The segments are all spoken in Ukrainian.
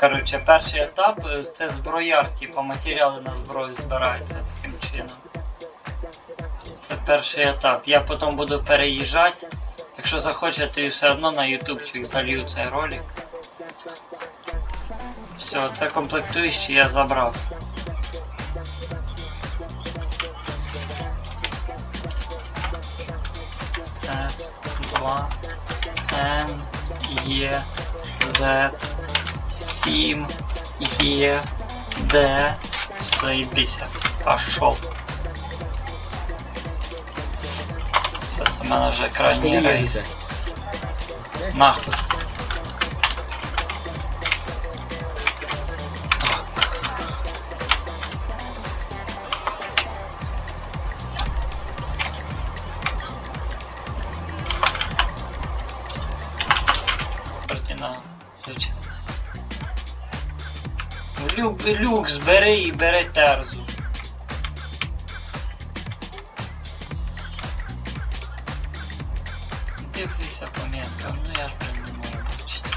коротше, перший етап е, це зброяр, типу матеріали на зброю збираються таким чином. Це перший етап. Я потім буду переїжджати. Якщо захочете, все одно на ютубчик залью цей ролик. Все, це комплектуючий я забрав. С, 2, М, Е, З, 7, Е, Д. Заебися. Пошел. Все, це в мене вже крайній рейс. Нахуй. Картина включена. Люк, люкс бери і бери терзу. Дивися по меткам, ну я ж блин не можу бачити.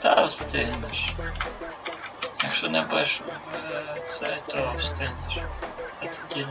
Та встигнеш. Якщо не будеш е, це, то встигнеш. А тоді